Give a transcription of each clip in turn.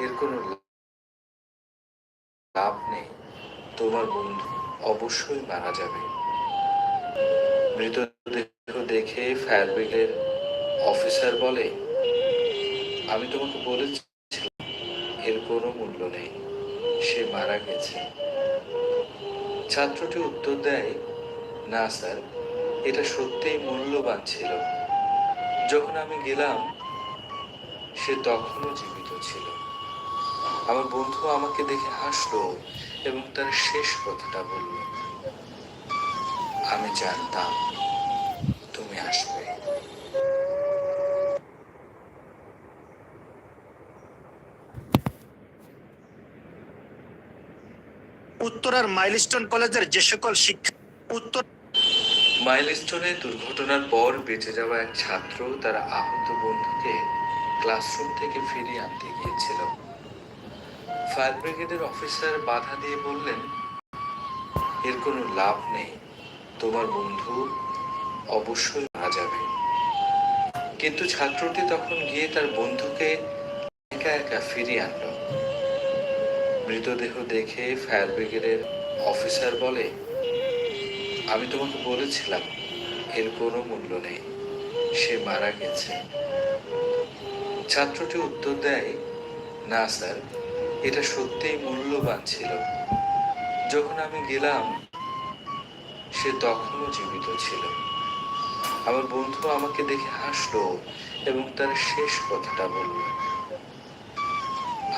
এর কোনো লাভ নেই। তোমার বন্ধু অবশ্যই মারা যাবে। মৃতদেহ দেখে ফায়ার অফিসার বলে, আমি তোমাকে বলেছি এর কোনো মূল্য নেই। সে মারা গেছে। ছাত্রটি উত্তর দেয়, না স্যার, এটা সত্যিই মূল্যবান ছিল। যখন আমি গেলাম, সে তখনও জীবিত ছিল। আমার বন্ধু আমাকে দেখে হাসলো এবং তার শেষ কথাটা বলল আমি জানতাম তুমি আসবে। উত্তরার মাইলস্টোন কলেজের যে সকল শিক্ষা উত্তর মাইলস্টোনে দুর্ঘটনার পর বেঁচে যাওয়া এক ছাত্র তার আহত বন্ধুকে ক্লাসরুম থেকে ফিরিয়ে আনতে গিয়েছিল। ফায়ার ব্রিগেডের অফিসার বাধা দিয়ে বললেন, এর কোনো লাভ নেই। তোমার বন্ধু অবশ্যই মারা যাবে। কিন্তু ছাত্রটি তখন গিয়ে তার বন্ধুকে একা একা ফিরিয়ে আনলো। মৃতদেহ দেখে ফায়ার ব্রিগেডের অফিসার বলে, আমি তোমাকে বলেছিলাম, এর কোনো মূল্য নেই। সে মারা গেছে। ছাত্রটি উত্তর দেয়, না, স্যার। এটা সত্যিই মূল্যবান ছিল। যখন আমি গেলাম, সে তখনও জীবিত ছিল। আমার বন্ধু আমাকে দেখে হাসলো এবং তার শেষ কথাটা বলল,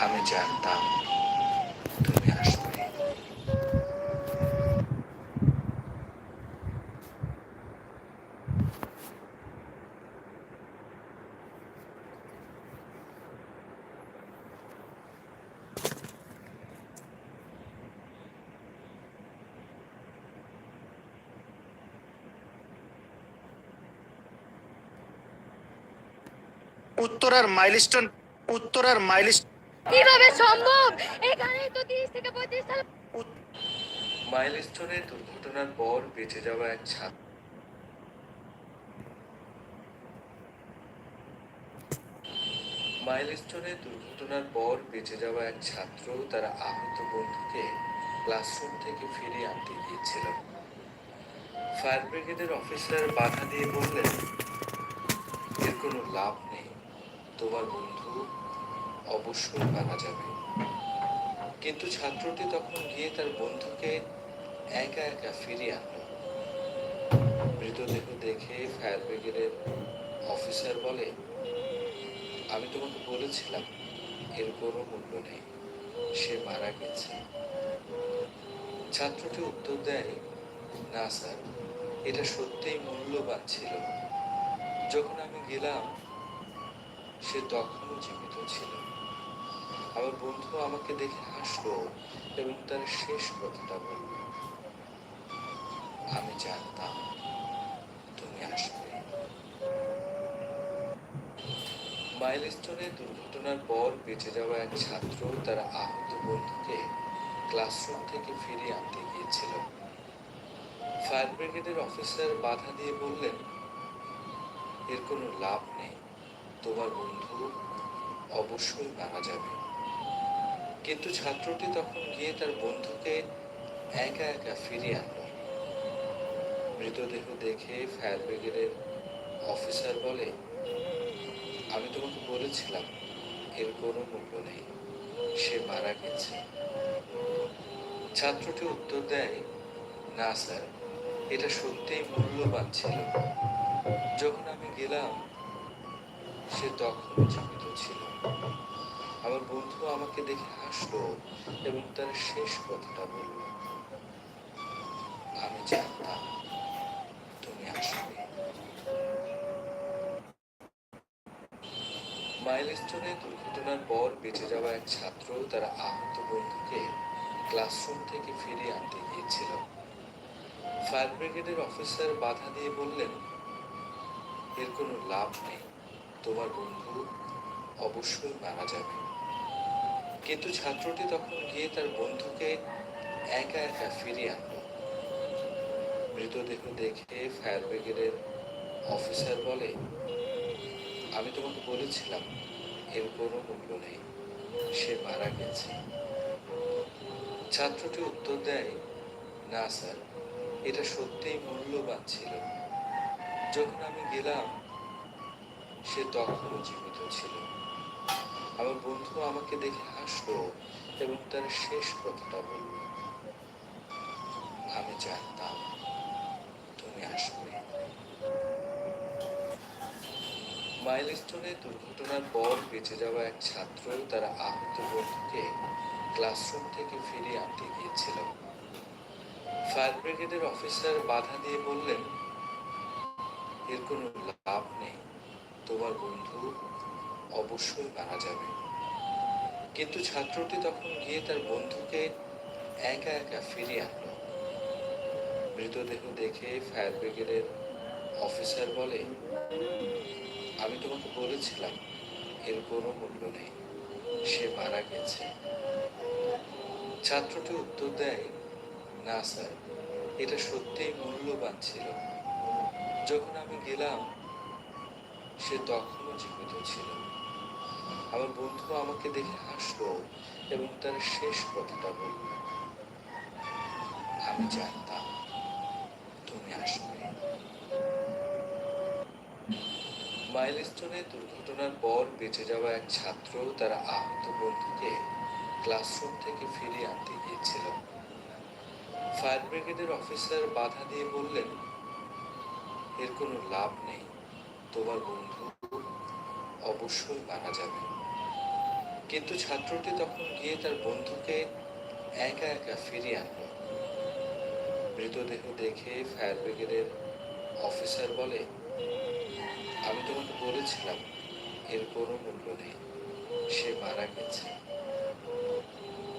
আমি জানতাম তুমি আসবে। উত্তরার মাইলস্টোন উত্তরার মাইলস্টোন। কীভাবে সম্ভব? এখানেই তো তিরিশ থেকে পঁয়ত্রিশ সাল মাইলস্টোনে দুর্ঘটনার পর বেঁচে যাওয়া এক ছাত্র মাইলস্টোনে দুর্ঘটনার পর বেঁচে যাওয়া এক ছাত্র তার আহত বন্ধুকে ক্লাসরুম থেকে ফিরে আনতে গিয়েছিল। ফায়ার ব্রিগেডের অফিসার বাধা দিয়ে বললেন এর কোনো লাভ নেই। তোমার বন্ধু অবশ্যই মারা যাবে। কিন্তু ছাত্রটি তখন গিয়ে তার বন্ধুকে একা একা ফিরিয়ে আনলো। মৃতদেহ দেখে ফায়ার ব্রিগেডের অফিসার বলে, আমি তোমাকে বলেছিলাম, এর কোনো মূল্য নেই, সে মারা গেছে। ছাত্রটি উত্তর দেয়, না স্যার, এটা সত্যিই মূল্যবান ছিল। যখন আমি গেলাম সে তখনও জীবিত ছিল। আমার বন্ধু আমাকে দেখে হাসলো এবং তার শেষ কথাটা বলল, আমি জানতাম তুমি আসবে। মাইলস্টোনে দুর্ঘটনার পর বেঁচে যাওয়া এক ছাত্র তার আহত বন্ধুকে ক্লাসরুম থেকে ফিরিয়ে আনতে গিয়েছিল। ফায়ার ব্রিগেডের অফিসার বাধা দিয়ে বললেন, এর কোনো লাভ নেই। তোমার বন্ধু অবশ্যই মারা যাবে। কিন্তু ছাত্রটি তখন গিয়ে তার বন্ধুকে একা একা ফিরিয়ে আনলো। মৃতদেহ দেখে ফায়ার ব্রিগেডের অফিসার বলে, আমি তোমাকে বলেছিলাম, এর কোনো মূল্য নেই, সে মারা গেছে। ছাত্রটি উত্তর দেয়, না স্যার, এটা সত্যিই মূল্যবান ছিল। যখন আমি গেলাম সে তখনও জীবিত ছিল। আমার বন্ধু আমাকে দেখে হাসলো এবং তার শেষ কথাটা বলল, আমি জানতাম তুমি আসবে। দুর্ঘটনার পর বেঁচে যাওয়া এক ছাত্র তার আহত বন্ধুকে ক্লাসরুম থেকে ফিরিয়ে আনতে গিয়েছিল। ফায়ার ব্রিগেডের অফিসার বাধা দিয়ে বললেন, এর কোনো লাভ নেই। তোমার বন্ধু অবশ্যই মারা যাবে। কিন্তু ছাত্রটি তখন গিয়ে তার বন্ধুকে একা একা ফিরিয়ে আনলো। মৃতদেহ দেখে ফায়ার ব্রিগেডের অফিসার বলে, আমি তোমাকে বলেছিলাম, এর কোনো মূল্য নেই, সে মারা গেছে। ছাত্রটি উত্তর দেয়, না স্যার, এটা সত্যিই মূল্যবান ছিল। যখন আমি গেলাম সে তখনও জীবিত ছিল। আমার বন্ধু আমাকে দেখে হাসলো এবং তার শেষ কথাটা বলল, আমি জানতাম তুমি আসবে। মাইলস্টোনে দুর্ঘটনার পর বেঁচে যাওয়া এক ছাত্র তার আহত বন্ধুকে ক্লাসরুম থেকে ফিরিয়ে আনতে গিয়েছিল। ফায়ার ব্রিগেডের অফিসার বাধা দিয়ে বললেন, এর কোনো লাভ নেই। তোমার বন্ধু অবশ্যই মারা যাবে। কিন্তু ছাত্রটি তখন গিয়ে তার বন্ধুকে একা একা ফিরিয়ে আনলো। মৃতদেহ দেখে ফায়ার ব্রিগেডের অফিসার বলে, আমি তোমাকে বলেছিলাম, এর কোনো মূল্য নেই। সে মারা গেছে। ছাত্রটি উত্তর দেয়, না স্যার, এটা সত্যিই মূল্যবান ছিল। যখন আমি গেলাম সে তখনও জীবিত ছিল। আমার বন্ধু আমাকে দেখে হাসলো এবং তার শেষ কথাটা বলল, আমি জানতাম তুমি আসবে। মাইলস্টোনে দুর্ঘটনার পর বেঁচে যাওয়া এক ছাত্র তার আহত বন্ধুকে ক্লাসরুম থেকে ফিরিয়ে আনতে গিয়েছিল। ফায়ার ব্রিগেডের অফিসার বাধা দিয়ে বললেন, এর কোনো লাভ নেই। তোমার বন্ধু অবশ্যই মারা যাবে। কিন্তু ছাত্রটি তখন গিয়ে তার বন্ধুকে একা একা ফিরিয়ে আনলো। মৃতদেহ দেখে ফায়ার ব্রিগেডের অফিসার বলে, আমি তোমাকে বলেছিলাম, এর কোনো মূল্য নেই। সে মারা গেছে।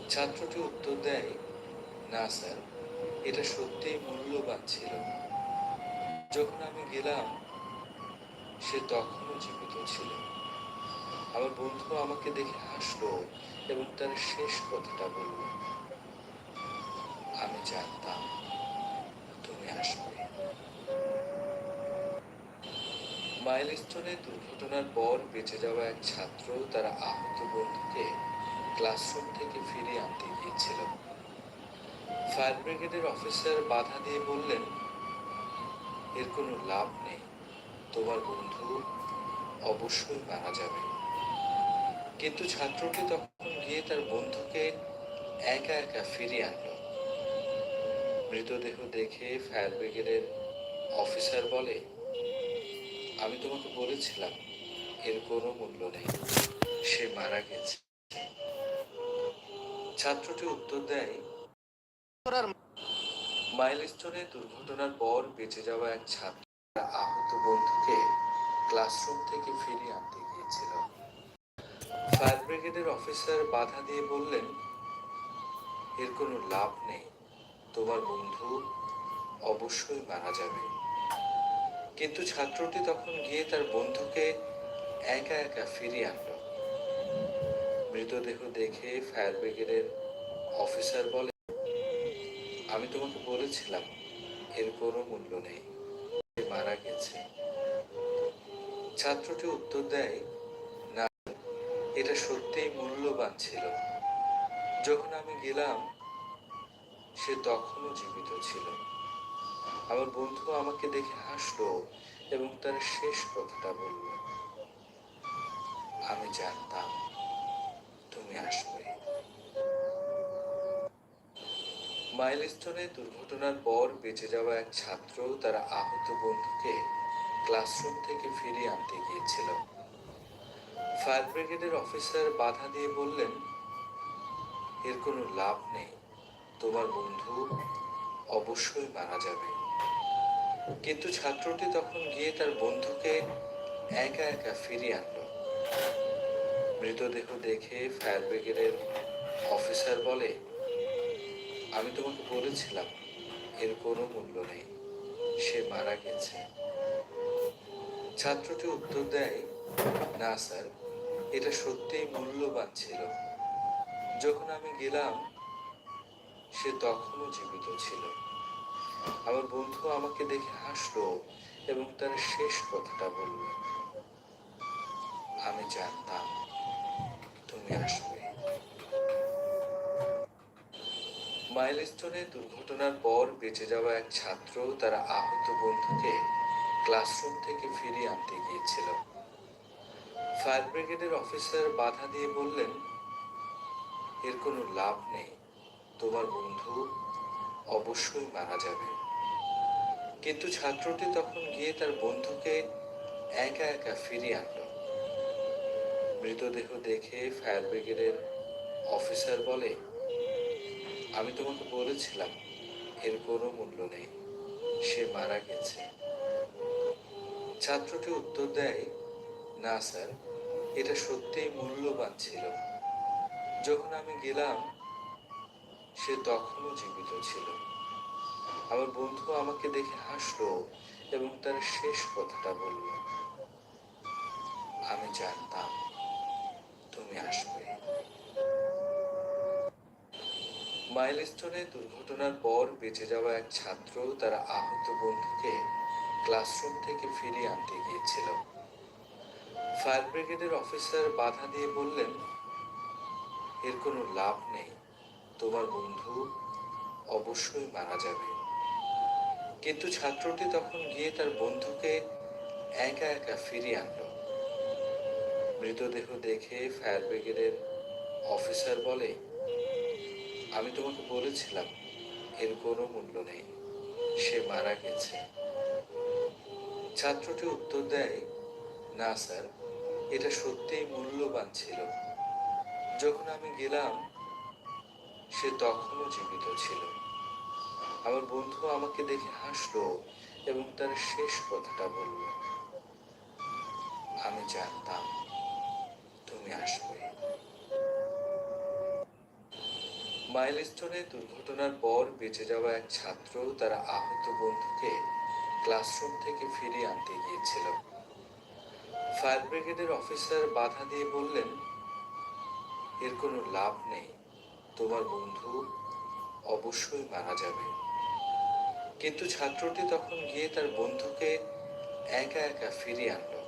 ছাত্রটি উত্তর দেয়, না স্যার, এটা সত্যিই মূল্যবান ছিল। যখন আমি গেলাম সে তখনও জীবিত ছিল। আমার বন্ধু আমাকে দেখে হাসলো এবং তার শেষ কথাটা বলল, আমি জানতাম তুমি আসবে। মাইলস্টোনে দুর্ঘটনার পর বেঁচে যাওয়া এক ছাত্র তার আহত বন্ধুকে ক্লাসরুম থেকে ফিরিয়ে আনতে গিয়েছিল। ফায়ার ব্রিগেডের অফিসার বাধা দিয়ে বললেন, এর কোনো লাভ নেই। তোমার বন্ধু অবশ্যই মারা যাবে। কিন্তু ছাত্রটি তখন গিয়ে তার বন্ধুকে একা একা ফিরিয়ে আনলো। মৃতদেহ দেখে ফায়ার ব্রিগেডের অফিসার বলে, আমি তোমাকে বলেছিলাম, এর কোনো মূল্য নেই, সে মারা গেছে। ছাত্রটি উত্তর দেয়, মাইলস্টোনে দুর্ঘটনার পর বেঁচে যাওয়া এক ছাত্র তার আহত বন্ধুকে ক্লাসরুম থেকে ফিরিয়ে আনতে গিয়েছিল। ফায়ার ব্রিগেডের অফিসার বাধা দিয়ে বললেন, এর কোনো লাভ নেই। তোমার বন্ধু অবশ্যই মারা যাবে। কিন্তু ছাত্রটি তখন গিয়ে তার বন্ধুকে একা একা ফিরিয়ে আনলো। মৃতদেহ দেখে ফায়ার ব্রিগেডের অফিসার বলে আমি তোমাকে বলেছিলাম, এর কোনো মূল্য নেই। মারা গেছে। ছাত্রটি উত্তর দেয়, না, এটা সত্যিই মূল্যবান ছিল। যখন আমি গেলাম, সে তখনও জীবিত ছিল। আমার বন্ধু আমাকে দেখে হাসলো এবং তার শেষ কথাটা বলল, আমি জানতাম তুমি আসবে। মাইলস্টোনে দুর্ঘটনার পর বেঁচে যাওয়া এক ছাত্র তার আহত বন্ধুকে ক্লাসরুম থেকে ফিরিয়ে আনতে গিয়েছিল। ফায়ার ব্রিগেডের অফিসার বাধা দিয়ে বললেন, এর কোনো লাভ নেই। তোমার বন্ধু অবশ্যই মারা যাবে। কিন্তু ছাত্রটি তখন গিয়ে তার বন্ধুকে একা একা ফিরিয়ে আনলো। মৃতদেহ দেখে ফায়ার ব্রিগেডের অফিসার বলে আমি তোমাকে বলেছিলাম, এর কোনো মূল্য নেই। সে মারা গেছে। ছাত্রটি উত্তর দেয়, না, স্যার, এটা সত্যিই মূল্যবান ছিল। যখন আমি গেলাম, সে তখনও জীবিত ছিল। আমার বন্ধু আমাকে দেখে হাসলো এবং তার শেষ কথাটা বলল, আমি জানতাম তুমি আসবে। মাইলস্টোনে দুর্ঘটনার পর বেঁচে যাওয়া এক ছাত্র তার আহত বন্ধুকে ক্লাসরুম থেকে ফিরিয়ে আনতে গিয়েছিল। ফায়ার ব্রিগেডের অফিসার বাধা দিয়ে বললেন, এর কোনো লাভ নেই, তোমার বন্ধু অবশ্যই মারা যাবে। কিন্তু ছাত্রটি তখন গিয়ে তার বন্ধুকে একা একা ফিরিয়ে আনল। মৃতদেহ দেখে ফায়ার ব্রিগেডের অফিসার বলে আমি তোমাকে বলেছিলাম, এর কোনো মূল্য নেই। সে মারা গেছে। ছাত্রটি উত্তর দেয়, না, স্যার, এটা সত্যিই মূল্যবান ছিল। যখন আমি গেলাম, সে তখনও জীবিত ছিল। আমার বন্ধু আমাকে দেখে হাসলো এবং তার শেষ কথাটা বলল, আমি জানতাম তুমি আসবে। মাইলস্টোনে দুর্ঘটনার পর বেঁচে যাওয়া এক ছাত্র তার আহত বন্ধুকে ক্লাসরুম থেকে ফিরিয়ে আনতে গিয়েছিল। ফায়ার ব্রিগেডের অফিসার বাধা দিয়ে বললেন, এর কোনো লাভ নেই। তোমার বন্ধু অবশ্যই মারা যাবে। কিন্তু ছাত্রটি তখন গিয়ে তার বন্ধুকে একা একা ফিরিয়ে আনলো। মৃতদেহ দেখে ফায়ার ব্রিগেডের অফিসার বলে আমি তোমাকে বলেছিলাম, এর কোনো মূল্য নেই। সে মারা গেছে। ছাত্রটি উত্তর দেয়, না, স্যার, এটা সত্যিই মূল্যবান ছিল। যখন আমি গেলাম, সে তখনও জীবিত ছিল। আমার বন্ধু আমাকে দেখে হাসলো এবং তার শেষ কথাটা বলল, আমি জানতাম তুমি আসবে। মাইলস্টোনে দুর্ঘটনার পর বেঁচে যাওয়া এক ছাত্র তার আহত বন্ধুকে ক্লাসরুম থেকে ফিরিয়ে আনতে গিয়েছিল। ফায়ার ব্রিগেডের অফিসার বাধা দিয়ে বললেন, এর কোনো লাভ নেই। তোমার বন্ধু অবশ্যই মারা যাবে। কিন্তু ছাত্রটি তখন গিয়ে তার বন্ধুকে একা একা ফিরিয়ে আনলো।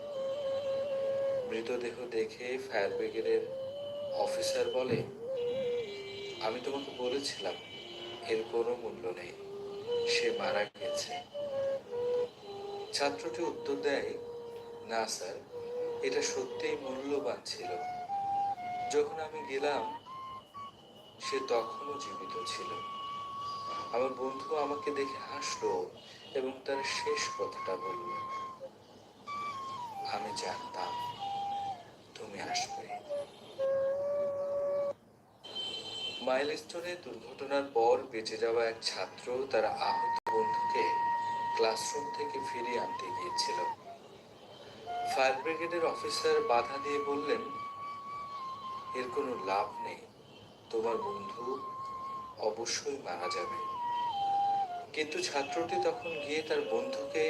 মৃতদেহ দেখে ফায়ার ব্রিগেডের অফিসার বলে আমি তোমাকে বলেছিলাম, এর কোনো মূল্য নেই। সে মারা গেছে। ছাত্রটি উত্তর দেয়, না, স্যার, এটা সত্যিই মূল্যবান ছিল। যখন আমি গেলাম, সে তখনও জীবিত ছিল। আমার বন্ধু আমাকে দেখে হাসলো এবং তার শেষ কথাটা বলল, আমি জানতাম। মাইলস্টোনে দুর্ঘটনার পর বেঁচে যাওয়া এক ছাত্র তার আহত বন্ধুকে ক্লাসরুম থেকে ফিরিয়ে আনতে গিয়েছিল। ফায়ার ব্রিগেডের অফিসার বাধা দিয়ে বললেন, এর কোনো লাভ নেই। তোমার বন্ধু অবশ্যই মারা যাবে। কিন্তু ছাত্রটি তখন গিয়ে তার বন্ধুকে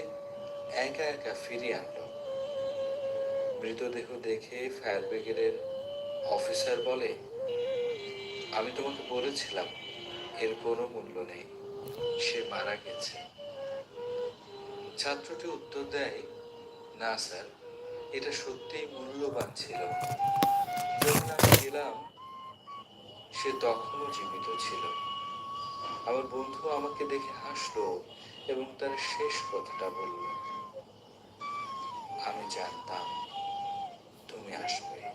একা একা ফিরিয়ে আনলো। মৃতদেহ দেখে ফায়ার ব্রিগেডের অফিসার বলে আমি তোমাকে বলেছিলাম, এর কোনো মূল্য নেই। সে মারা গেছে। ছাত্রটি উত্তর দেয়, না, স্যার, এটা সত্যিই মূল্যবান ছিল। যখন আমি গেলাম, সে তখনও জীবিত ছিল। আমার বন্ধু আমাকে দেখে হাসলো এবং তার শেষ কথাটা বলল, আমি জানতাম তুমি আসবে।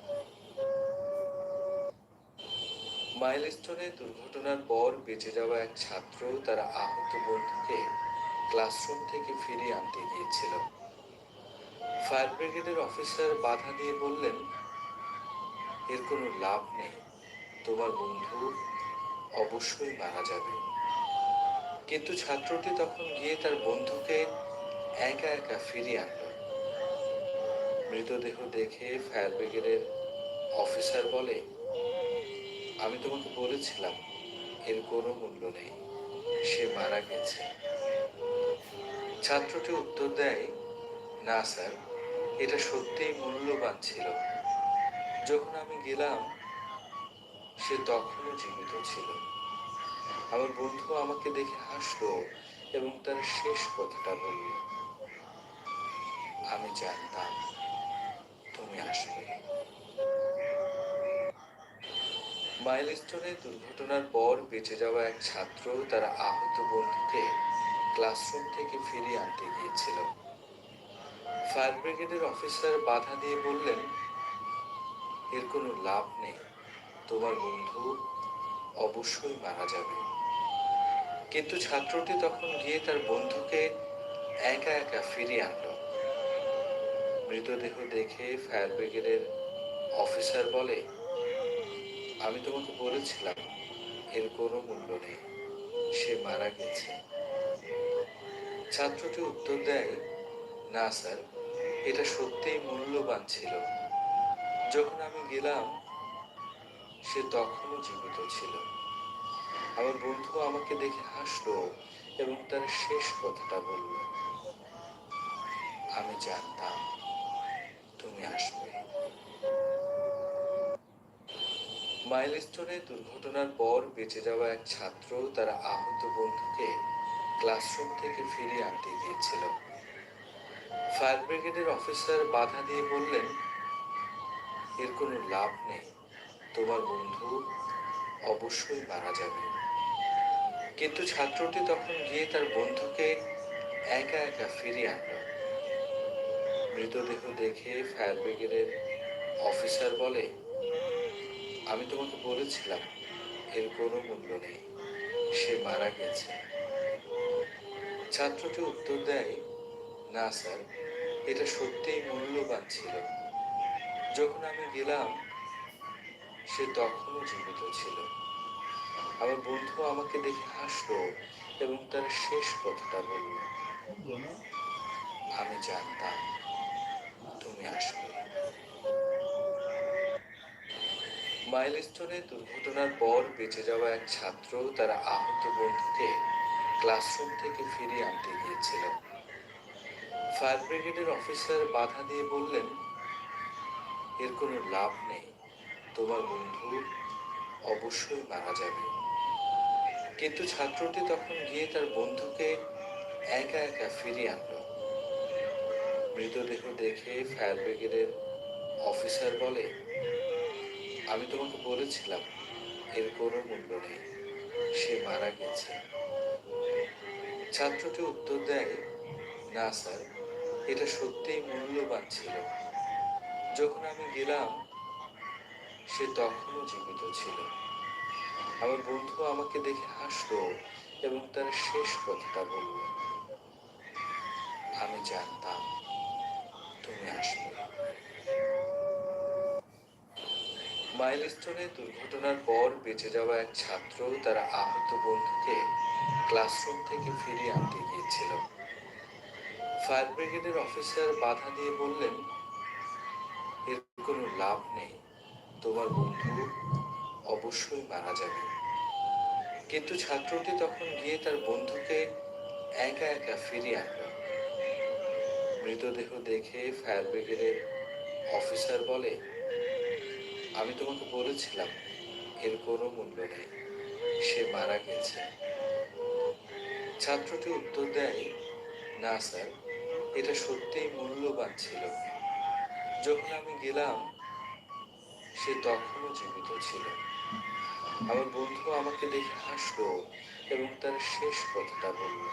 মাইলস্টোনে দুর্ঘটনার পর বেঁচে যাওয়া এক ছাত্র তার আহত বন্ধুকে ক্লাসরুম থেকে ফিরিয়ে আনতে গিয়েছিল। ফায়ার ব্রিগেডের অফিসার বাধা দিয়ে বললেন, এর কোনো লাভ নেই, তোমার বন্ধু অবশ্যই মারা যাবে। কিন্তু ছাত্রটি তখন গিয়ে তার বন্ধুকে একা একা ফিরিয়ে আনলো। মৃতদেহ দেখে ফায়ার ব্রিগেডের অফিসার বলে আমি তোমাকে বলেছিলাম, এর কোনো মূল্য নেই। সে মারা গেছে। ছাত্রটি উত্তর দেয়, না, স্যার, এটা সত্যিই মূল্যবান ছিল। যখন আমি গেলাম, সে তখনও জীবিত ছিল। আমার বন্ধু আমাকে দেখে হাসলো এবং তার শেষ কথাটা বলল, আমি জানতাম, তুমি আসবে। মাইলস্টোনে দুর্ঘটনার পর বেঁচে যাওয়া এক ছাত্র তার আহত বন্ধুকে ক্লাসরুম থেকে ফিরিয়ে আনতে গিয়েছিল। ফায়ার ব্রিগেডের অফিসার বাধা দিয়ে বললেন, এর কোনো লাভ নেই। তোমার বন্ধু অবশ্যই মারা যাবে। কিন্তু ছাত্রটি তখন গিয়ে তার বন্ধুকে একা একা ফিরিয়ে আনলো। মৃতদেহ দেখে ফায়ার ব্রিগেডের অফিসার বলে আমি তোমাকে বলেছিলাম, এর কোনো মূল্য নেই। সে মারা গেছে। ছাত্রটি উত্তর দেয়, না, স্যার, এটা সত্যিই মূল্যবান ছিল। যখন আমি গেলাম, সে তখনও জীবিত ছিল। আমার বন্ধু আমাকে দেখে হাসলো এবং তার শেষ কথাটা বলল, আমি জানতাম তুমি আসবে। মাইলস্টোনে দুর্ঘটনার পর বেঁচে যাওয়া এক ছাত্র তার আহত বন্ধুকে ক্লাসরুম থেকে ফিরিয়ে আনতে গিয়েছিল। ফায়ার ব্রিগেডের অফিসার বাধা দিয়ে বললেন, এর কোনো লাভ নেই। তোমার বন্ধু অবশ্যই মারা যাবে। কিন্তু ছাত্রটি তখন গিয়ে তার বন্ধুকে একা একা ফিরিয়ে আনলো। মৃতদেহ দেখে ফায়ার ব্রিগেডের অফিসার বলে আমি তোমাকে বলেছিলাম, এর কোনো মূল্য নেই। সে মারা গেছে। ছাত্রটি উত্তর দেয়, না, স্যার, এটা সত্যিই মূল্যবান ছিল। যখন আমি গেলাম, সে তখনও জীবিত ছিল। আমার বন্ধু আমাকে দেখে হাসলো এবং তার শেষ কথাটা বলল, আমি জানতাম তুমি আসবে। মাইলস্টোনে দুর্ঘটনার পর বেঁচে যাওয়া এক ছাত্র তার আহত বন্ধুকে ক্লাসরুম থেকে ফিরিয়ে আনতে গিয়েছিল। ফায়ার ব্রিগেডের অফিসার বাধা দিয়ে বললেন, এর কোনো লাভ নেই, তোমার বন্ধু অবশ্যই মারা যাবে। কিন্তু ছাত্রটি তখন গিয়ে তার বন্ধুকে একা একা ফিরিয়ে আনলো। মৃতদেহ দেখে ফায়ার ব্রিগেডের অফিসার বলে আমি তোমাকে বলেছিলাম, এর কোনো মূল্য নেই। সে মারা গেছে। ছাত্রটি উত্তর দেয়, না, স্যার, এটা সত্যিই মূল্যবান ছিল। যখন আমি গেলাম, সে তখনও জীবিত ছিল। আমার বন্ধু আমাকে দেখে হাসলো এবং তার শেষ কথাটা বলল, আমি জানতাম, তুমি আসবে। মাইলস্টোনে দুর্ঘটনার পর বেঁচে যাওয়া এক ছাত্র তার আহত বন্ধুকে ক্লাসরুম থেকে ফিরিয়ে আনতে গিয়েছিল। ফায়ার ব্রিগেডের অফিসার বাধা দিয়ে বললেন, এর কোনো লাভ নেই, তোমার বন্ধু অবশ্যই মারা যাবে। কিন্তু ছাত্রটি তখন গিয়ে তার বন্ধুকে একা একা ফিরিয়ে আনলো। মৃতদেহ দেখে ফায়ার ব্রিগেডের অফিসার বলে আমি তোমাকে বলেছিলাম, এর কোনো মূল্য নেই। সে মারা গেছে। ছাত্রটি উত্তর দেয়, না, স্যার, এটা সত্যিই মূল্যবান ছিল। যখন আমি গেলাম, সে তখনও জীবিত ছিল। আমার বন্ধু আমাকে দেখে হাসলো এবং তার শেষ কথাটা বলল,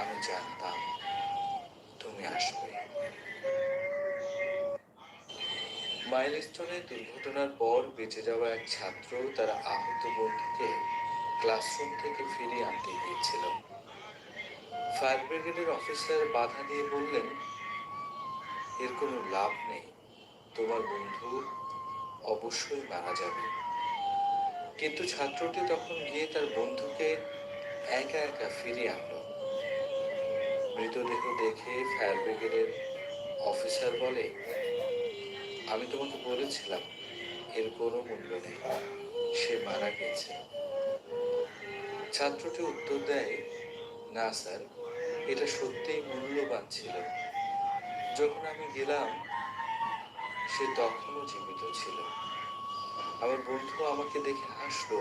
আমি জানতাম তুমি আসবে। মাইলস্টোনে দুর্ঘটনার পর বেঁচে যাওয়া এক ছাত্র তার আহত বন্ধুকে ক্লাসরুম থেকে ফিরিয়ে আনতে গিয়েছিল। ফায়ার ব্রিগেডের অফিসার বাধা দিয়ে বললেন, এর কোনো লাভ নেই। তোমার বন্ধু অবশ্যই মারা যাবে। কিন্তু ছাত্রটি তখন গিয়ে তার বন্ধুকে একা একা ফিরিয়ে আনলো। মৃতদেহ দেখে ফায়ার ব্রিগেডের অফিসার বলে আমি তোমাকে বলেছিলাম, এর কোনো মূল্য নেই। সে মারা গেছে। ছাত্রটি উত্তর দেয়, না, স্যার, এটা সত্যিই মূল্যবান ছিল। যখন আমি গেলাম, সে তখনও জীবিত ছিল। আমার বন্ধু আমাকে দেখে হাসলো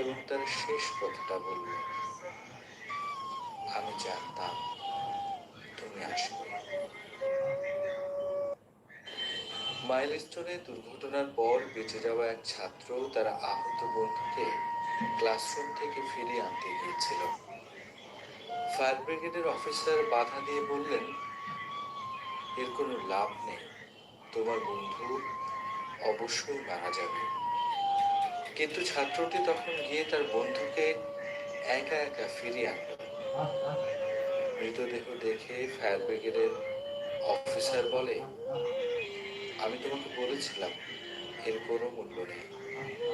এবং তার শেষ কথাটা বলল, আমি জানতাম তুমি আসবে। মাইলস্টোনে দুর্ঘটনার পর বেঁচে যাওয়া এক ছাত্র তার আহত বন্ধুকে ক্লাসরুম থেকে ফিরিয়ে আনতে গিয়েছিল। ফায়ার ব্রিগেডের অফিসার বাধা দিয়ে বললেন, এর কোনো লাভ নেই। তোমার বন্ধু অবশ্যই মারা যাবে। কিন্তু ছাত্রটি তখন গিয়ে তার বন্ধুকে একা একা ফিরিয়ে আনলো। মৃতদেহ দেখে ফায়ার ব্রিগেডের অফিসার বলে আমি তোমাকে বলেছিলাম, এর কোনো মূল্য নেই।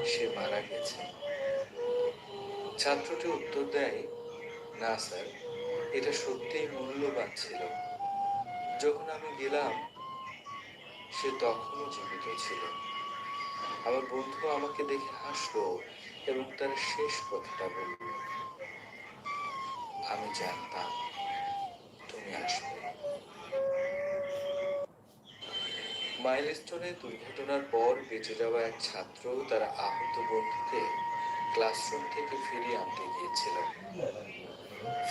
সে মারা গেছে। ছাত্রটি উত্তর দেয়, না, স্যার, এটা সত্যিই মূল্যবান ছিল। যখন আমি গেলাম, সে তখনও জীবিত ছিল। আমার বন্ধু আমাকে দেখে হাসলো এবং তার শেষ কথাটা বলল, আমি জানতাম তুমি আসবে। মাইলস্টোনে দুর্ঘটনার পর বেঁচে যাওয়া এক ছাত্র তার আহত বন্ধুকে ক্লাসরুম থেকে ফিরিয়ে আনতে গিয়েছিল।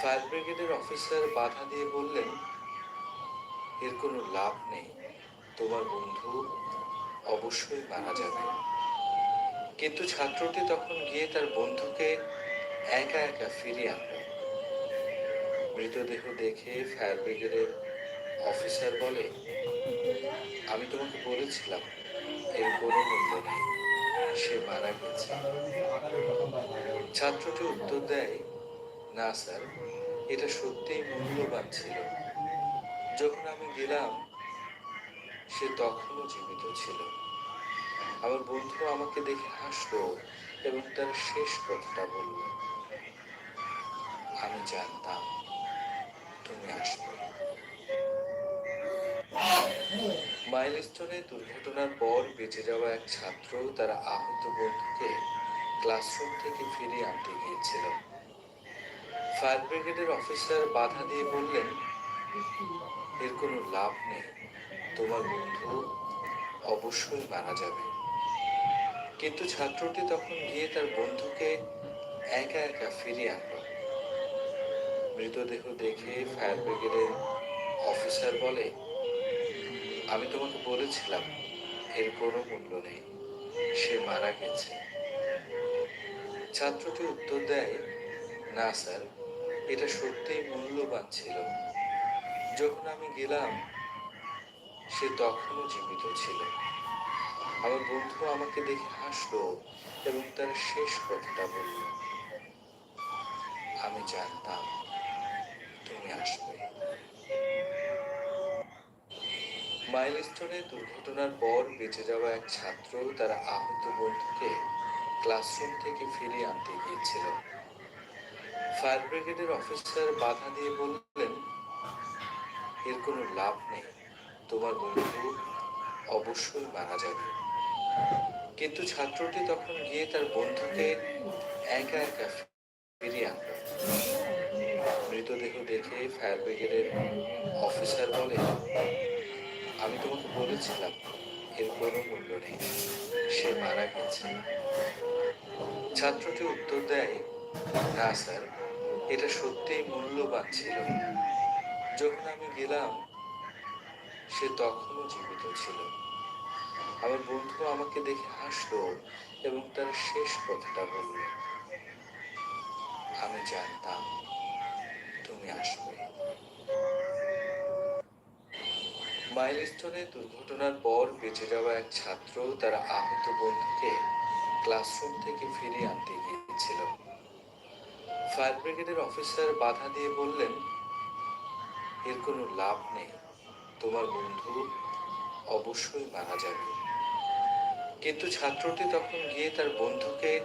ফায়ার ব্রিগেডের অফিসার বাধা দিয়ে বললেন, এর কোনো লাভ নেই। তোমার বন্ধু অবশ্যই মারা যাবে। কিন্তু ছাত্রটি তখন গিয়ে তার বন্ধুকে একা একা ফিরিয়ে আনলো। মৃতদেহ দেখে ফায়ার ব্রিগেডের অফিসার বলে আমি তোমাকে বলেছিলাম, এর কোনো মূল্য নেই। সে মারা গেছে। ছাত্রটি উত্তর দেয়, না, স্যার, এটা সত্যিই মূল্যবান ছিল। যখন আমি গেলাম, সে তখনও জীবিত ছিল। আমার বন্ধু আমাকে দেখে হাসলো এবং তার শেষ কথাটা বলল, আমি জানতাম, তুমি আসবে। মাইলস্টোনে দুর্ঘটনার পর বেঁচে যাওয়া এক ছাত্র তার আহত বন্ধুকে ক্লাসরুম থেকে ফিরিয়ে আনতে গিয়েছিল। ফায়ার ব্রিগেডের অফিসার বাধা দিয়ে বললেন, এর কোনো লাভ নেই। তোমার বন্ধু অবশ্যই মারা যাবে। কিন্তু ছাত্রটি তখন গিয়ে তার বন্ধুকে একা একা ফিরিয়ে আনলো। মৃতদেহ দেখে ফায়ার ব্রিগেডের অফিসার বলে আমি তোমাকে বলেছিলাম, এর কোনো মূল্য নেই। সে মারা গেছে। ছাত্রটি উত্তর দেয়, না, স্যার, এটা সত্যিই মূল্যবান ছিল। যখন আমি গেলাম, সে তখনও জীবিত ছিল। আমার বন্ধু আমাকে দেখে হাসলো এবং তার শেষ কথাটা বলল, আমি জানতাম তুমি আসবে। মাইলস্টোনে দুর্ঘটনার পর বেঁচে যাওয়া এক ছাত্র তার আহত বন্ধুকে ক্লাসরুম থেকে ফিরিয়ে আনতে গিয়েছিল। ফায়ার ব্রিগেডের অফিসার বাধা দিয়ে বললেন, এর কোনো লাভ নেই, তোমার বন্ধু অবশ্যই মারা যাবে। কিন্তু ছাত্রটি তখন গিয়ে তার বন্ধুকে একা একা ফিরিয়ে আনলো। মৃতদেহ দেখে ফায়ার ব্রিগেডের অফিসার বলে আমি তোমাকে বলেছিলাম এর কোনো মূল্য নেই। সে মারা গেছে। ছাত্রটি উত্তর দেয়, না, স্যার, এটা সত্যিই মূল্যবান ছিল। যখন আমি গেলাম, সে তখনও জীবিত ছিল। আমার বন্ধু আমাকে দেখে হাসলো এবং তার শেষ কথাটা বলল, আমি জানতাম তুমি আসবে। মাইলস্টোনে দুর্ঘটনার পর বেঁচে যাওয়া এক ছাত্র তার আহত বন্ধুকে ক্লাসরুম থেকে ফিরিয়ে আনতে গিয়েছিল। ফায়ার ব্রিগেডের অফিসার বাধা দিয়ে বললেন, এর কোনো লাভ নেই। তোমার বন্ধু অবশ্যই মারা যাবে। কিন্তু ছাত্রটি তখন গিয়ে তার বন্ধুকে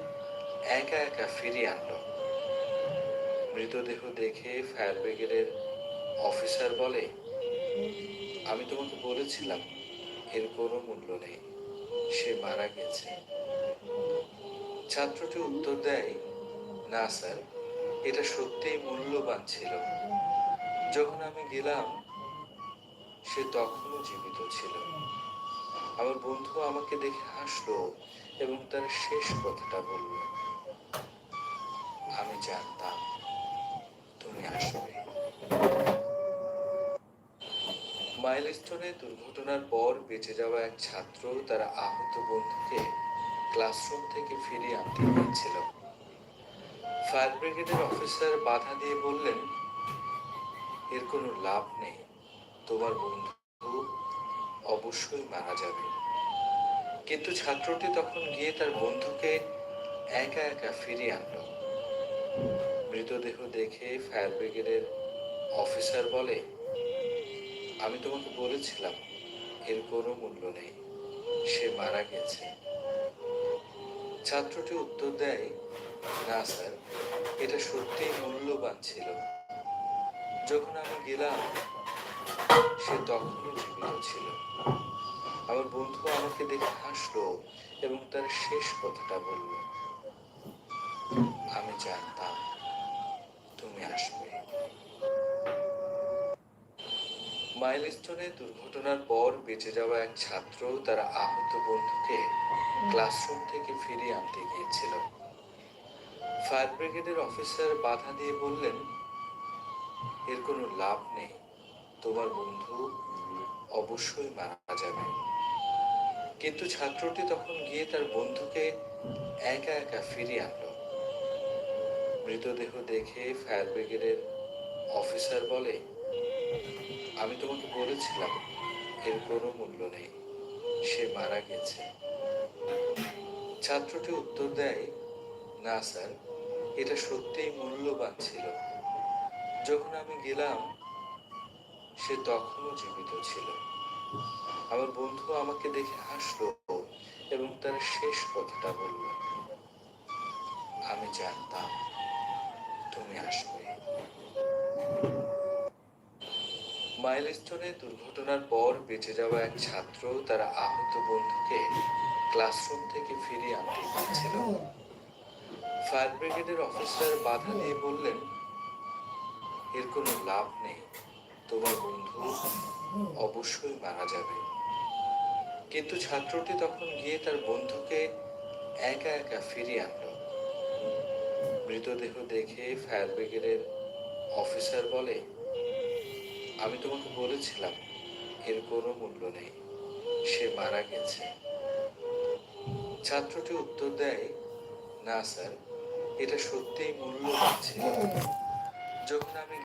একা একা ফিরিয়ে আনলো। মৃতদেহ দেখে ফায়ার ব্রিগেডের অফিসার বলে আমি তোমাকে বলেছিলাম, এর কোনো মূল্য নেই। সে মারা গেছে। ছাত্রটি উত্তর দেয়, না, স্যার, এটা সত্যিই মূল্যবান ছিল। যখন আমি গেলাম, সে তখনও জীবিত ছিল। আমার বন্ধু আমাকে দেখে হাসলো এবং তার শেষ কথাটা বলল, আমি জানতাম তুমি আসবে। মাইলস্টোনে দুর্ঘটনার পর বেঁচে যাওয়া এক ছাত্র তার আহত বন্ধুকে ক্লাসরুম থেকে ফিরিয়ে আনতে গিয়েছিল। ফায়ার ব্রিগেডের অফিসার বাধা দিয়ে বললেন, এর কোনো লাভ নেই। তোমার বন্ধু অবশ্যই মারা যাবে। কিন্তু ছাত্রটি তখন গিয়ে তার বন্ধুকে একা একা ফিরিয়ে আনলো। মৃতদেহ দেখে ফায়ার ব্রিগেডের অফিসার বলে আমি তোমাকে বলেছিলাম, এর কোনো মূল্য নেই। সে মারা গেছে। ছাত্রটি উত্তর দেয়, না, স্যার, এটা সত্যিই মূল্যবান ছিল। যখন আমি গেলাম, সে তখনও জীবিত ছিল। আমার বন্ধু আমাকে দেখে হাসলো এবং তার শেষ কথাটা বলল, আমি জানতাম তুমি আসবে। মাইলস্টোনে দুর্ঘটনার পর বেঁচে যাওয়া এক ছাত্র তার আহত বন্ধুকে ক্লাসরুম থেকে ফিরিয়ে আনতে গিয়েছিল। ফায়ার ব্রিগেডের অফিসার বাধা দিয়ে বললেন, এর কোনো লাভ নেই। তোমার বন্ধু অবশ্যই মারা যাবে। কিন্তু ছাত্রটি তখন গিয়ে তার বন্ধুকে একা একা ফিরিয়ে আনলো। মৃতদেহ দেখে ফায়ার ব্রিগেডের অফিসার বলে আমি তোমাকে বলেছিলাম, এর কোনো মূল্য নেই। সে মারা গেছে। ছাত্রটি উত্তর দেয়, না, স্যার, এটা সত্যিই মূল্যবান ছিল। যখন আমি গেলাম, সে তখনও জীবিত ছিল। আমার বন্ধু আমাকে দেখে হাসলো এবং তার শেষ কথাটা বলল, আমি জানতাম তুমি আসবে। মাইলস্টোনে দুর্ঘটনার পর বেঁচে যাওয়া এক ছাত্র তার আহত বন্ধুকে ক্লাসরুম থেকে ফিরিয়ে আনতে গিয়েছিল ফায়ার ব্রিগেডের অফিসার বাধা দিয়ে বললেন, এর কোনো লাভ নেই, তোমার বন্ধু অবশ্যই মারা যাবে। কিন্তু ছাত্রটি তখন গিয়ে তার বন্ধুকে একা একা ফিরিয়ে আনলো। মৃতদেহ দেখে ফায়ার ব্রিগেডের অফিসার বলে আমি তোমাকে বলেছিলাম, এর কোনো মূল্য নেই। সে মারা গেছে। ছাত্রটি উত্তর দেয়, না, স্যার, এটা সত্যিই মূল্য ছিল যখন আমি